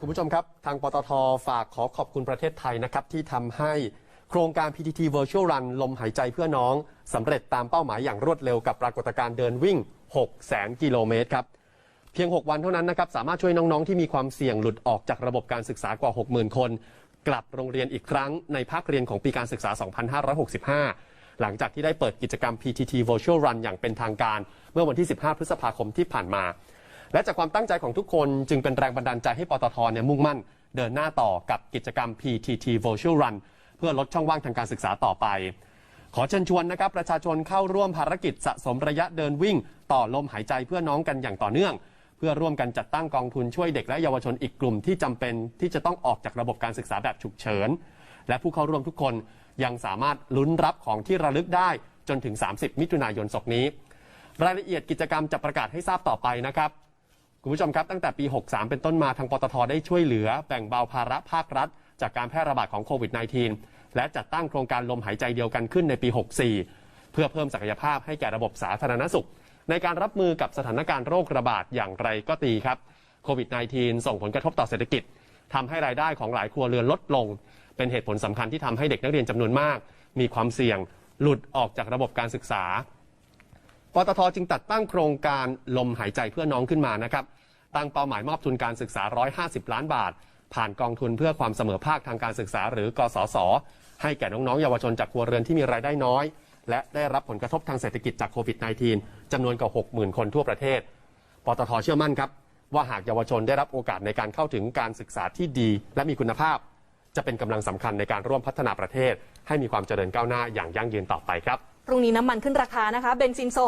คุณผู้ชมครับ ทางปตทฝากขอขอบคุณประเทศไทยนะครับ ที่ทำให้โครงการ PTT Virtual Run ลมหายใจเพื่อน้องสำเร็จตามเป้าหมายอย่างรวดเร็วกับปรากฏการณ์เดินวิ่ง6แสนกิโลเมตรครับ เพียง 6 วันเท่านั้นนะครับ สามารถช่วยน้องๆ ที่มีความเสี่ยงหลุดออกจากระบบการศึกษากว่า 60,000 คน กลับโรงเรียนอีกครั้งในภาคเรียนของปีการศึกษา 2565 หลังจากที่ได้เปิดกิจกรรม PTT Virtual Run อย่างเป็นทางการ เมื่อวันที่ 15 พฤษภาคมที่ผ่านมา และจากความตั้งใจของทุกคนจึงเป็นแรงบันดาลใจให้ปตทเนี่ยมุ่งมั่น เดินหน้าต่อกับกิจกรรม PTT Virtual Run เพื่อลดช่องว่างทางการศึกษาต่อไป ขอเชิญชวนนะครับประชาชนเข้าร่วมภารกิจสะสมระยะเดินวิ่ง ต่อลมหายใจเพื่อน้องกันอย่างต่อเนื่อง เพื่อร่วมกันจัดตั้งกองทุนช่วยเด็กและเยาวชนอีกกลุ่มที่จำเป็นที่จะต้องออกจากระบบการศึกษาแบบฉุกเฉิน และผู้เข้าร่วมทุกคนยังสามารถลุ้นรับของที่ระลึกได้จนถึง 30 มิถุนายนศกนี้ รายละเอียดกิจกรรมจะประกาศให้ทราบต่อไปนะครับ คุณผู้ชมครับตั้งแต่ปี 63 เป็นต้นมาทางปตทได้ช่วยเหลือแบ่งเบาภาระภาครัฐ จากการแพร่ระบาดของโควิด -19 และจัดตั้งโครงการลมหายใจเดียวกันขึ้นในปี 64 เพื่อเพิ่มศักยภาพให้แก่ระบบสาธารณสุข ในการรับมือกับสถานการณ์โรคระบาดอย่างไรก็ตีครับโควิด -19 ส่งผลกระทบต่อเศรษฐกิจทำให้รายได้ของหลายครัวเรือนลดลง เป็นเหตุผลสำคัญที่ทำให้เด็กนักเรียนจำนวนมาก มีความเสี่ยงหลุดออกจากระบบการศึกษา ปตทจึงตัดตั้งโครงการลมหายใจเพื่อน้องขึ้นมานะครับ ตั้งเป้าหมายมอบทุนการศึกษา 150 ล้านบาท ผ่านกองทุนเพื่อความเสมอภาคทางการศึกษา หรือกสศให้แก่น้องๆเยาวชนจากครัวเรือนที่มีรายได้น้อย และได้รับผลกระทบทางเศรษฐกิจจากโควิด -19 จำนวนกว่า 60,000 คนทั่วประเทศ ปตทเชื่อมั่นครับว่าหากเยาวชนได้รับโอกาสในการเข้าถึงการศึกษาที่ดี และมีคุณภาพ จะเป็นกำลังสำคัญในการร่วมพัฒนาประเทศ ให้มีความเจริญก้าวหน้าอย่างยั่งยืนต่อไปครับ พรุ่งนี้น้ำมันขึ้นราคานะคะ เบนซินโซ